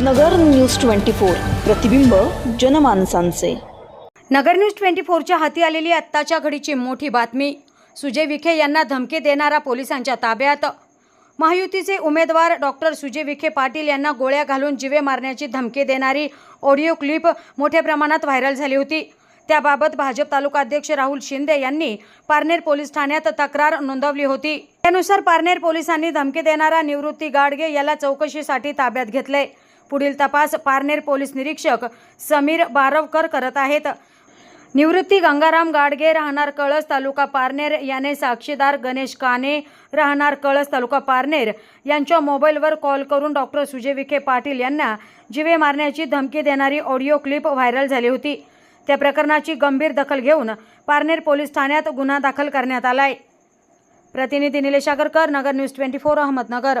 नगर news twenty four प्रतिबिंब जनमानसांचे. नगर news twenty फोरच्या हाती आलेली आत्ताच्या घडीची मोठी बातमी. सुजय विखे यांना धमकी देणारा पोलिसांच्या ताब्यात. महायुतीचे उमेदवार डॉक्टर सुजय विखे पाटील यांना गोळ्या घालून जिवे मारण्याची धमकी देणारी ऑडिओ क्लिप मोठ्या प्रमाणात व्हायरल झाली होती. त्याबाबत भाजप तालुका अध्यक्ष राहुल शिंदे यांनी पारनेर पोलीस ठाण्यात तक्रार नोंदवली होती. त्यानुसार पारनेर पोलिसांनी धमकी देणारा निवृत्ती गाडगे याला चौकशीसाठी ताब्यात घेतले. पुढील तपास पारनेर पोलीस निरीक्षक समीर बारवकर करत आहेत. निवृत्ती गंगाराम गाडगे राहणार कळस तालुका पारनेर याने साक्षीदार गणेश काने राहणार कळस तालुका पारनेर यांच्या मोबाईलवर कॉल करून डॉक्टर सुजय विखे पाटील यांना जिवे मारण्याची धमकी देणारी ऑडिओ क्लिप व्हायरल झाली होती. त्या प्रकरणाची गंभीर दखल घेऊन पारनेर पोलीस ठाण्यात गुन्हा दाखल करण्यात आला आहे प्रतिनिधी Nilesh Agarkar Nagar news twenty four Ahmednagar.